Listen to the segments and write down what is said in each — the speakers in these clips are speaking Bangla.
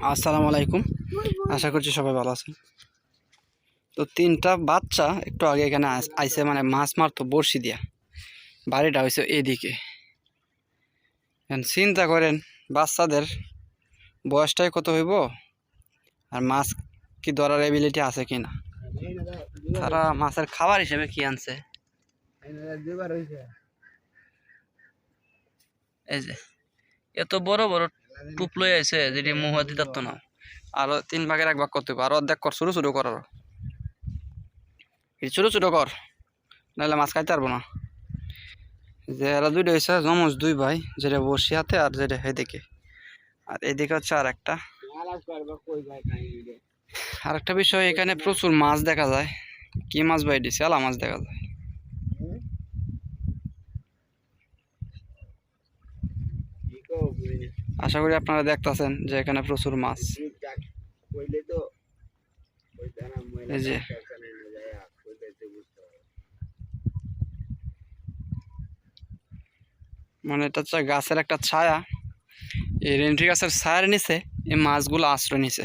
আসসালামু আলাইকুম। আশা করছি সবাই ভালো আছেন। তো তিনটা বাচ্চা একটু আগে এখানে আইসে মানে মাছ মারতো বড়শি দিয়া। বাড়িটা হয়েছে এদিকে। চিন্তা করেন, বাচ্চাদের বয়সটাই কত হইব? আর মাছ কি ধরার এবিলিটি আছে কি না তারা মাছের খাবার হিসেবে কি আনছে? এই যে, এত বড় বড় টুপ লই আইছে যেটি মুহ দিতার না। আরও তিন ভাগের এক ভাগ করতে আরও অর্ধেক কর ছোটো ছোটো কর আরও ছোটো ছোটো কর নাহলে মাছ খাইতে পারব না। যে এরা দুইটা হয়েছে জমজ দুই ভাই, যেটা বসি হাতে আর যেটা হেদিকে আর এদিকে হচ্ছে আর একটা। আর একটা বিষয়, এখানে প্রচুর মাছ দেখা যায়। কি মাছ ভাই দিছে? আলা মাছ দেখা যায়। আশা করি আপনারা দেখতাছেন যে এখানে প্রচুর মাছ। মানে এটা হচ্ছে গাছের একটা ছায়া। এই রেন্ট্রি গাছের ছায়ার নিচে এই মাছগুলো আশ্রয় নিছে।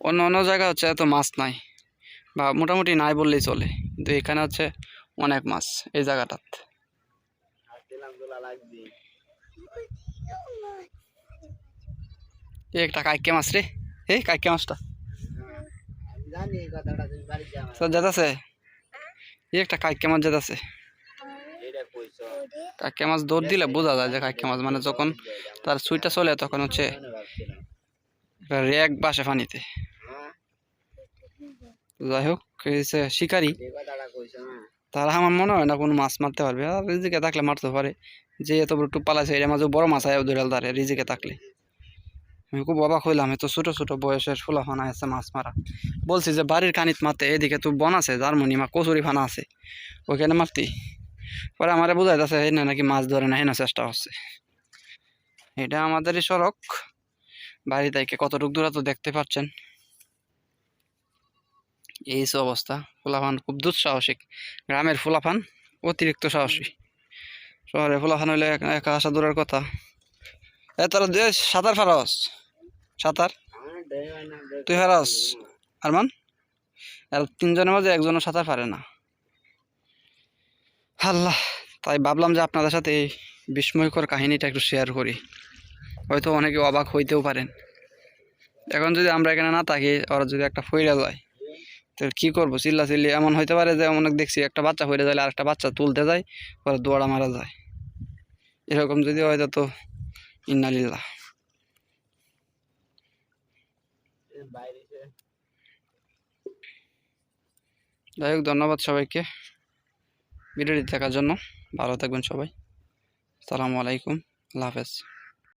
অন্য অন্য জায়গায় হচ্ছে এত মাছ নাই। বা মোটামুটি নাই বললেই চলে। কিন্তু এখানে হচ্ছে অনেক মাছ এই জায়গাটাত। একটা কাইকে মাছ রে। এই কাইকে মাছটা। এই একটা কাইকে মাছ কাইকে মাছ দৌড় দিলে বোঝা যায় যে কাইকে মাছ মানে যখন তার সুইটা চলে তখন হচ্ছে রেক বাসে পানিতে। যাই হোক শিকারি। তারা আমার মনে হয় না কোনো মাছ মারতে পারবে। আর রিজিকে থাকলে মারতে পারে। যে এত বড় টুপ পালাইছে, এর মাঝে বড় মাছ আয় ধরে ধরে রিজিকে থাকলে। আমি খুব অবাক হইলাম, এত ছোটো ছোটো বয়সের ফুলা ফানা আছে মাছ মারা। বলছি যে, বাড়ির কানিত মারতে এদিকে তো বন আছে, জার্মনি মা কচুরি ফানা আছে। ওইখানে মারতি? পরে আমারে বোঝাইতেছে, এই না নাকি মাছ ধরে না, হেন চেষ্টা হচ্ছে। এটা আমাদেরই সড়ক। বাড়ি থেকে কতটুক দূরে তো দেখতে পাচ্ছেন? এই অবস্থা। ফুলাফান খুব দুঃসাহসিক। গ্রামের ফুলাফান অতিরিক্ত সাহসী। শহরে ফুলাফান হইলে একা আসা দূরের কথা। এ তোরা সাঁতার ফারস। সাঁতার? তুই ফারস, আরমান? আর তিনজনের মাঝে একজনও সাঁতার পারে না। আল্লাহ, তাই ভাবলাম যে আপনাদের সাথে এই বিস্ময়কর কাহিনীটা একটু শেয়ার করি। হয়তো অনেকে অবাক হইতেও পারেন। এখন যদি আমরা এখানে না থাকি, ওরা যদি একটা ফইরা যায় তো কী করব? চিল্লা চিল্লি। এমন হইতে পারে যে অনেক দেখছি একটা বাচ্চা হয়ে যাইলে আর একটা বাচ্চা তুলতে যায়, পরে দৌড়া মারা যায়। এরকম যদি হয় তো ইন্নালিল্লাহ। যাই হোক, ধন্যবাদ সবাইকে ভিডিওটি দেখার জন্য। ভালো থাকবেন সবাই। সালামু আলাইকুম। আল্লাহ হাফেজ।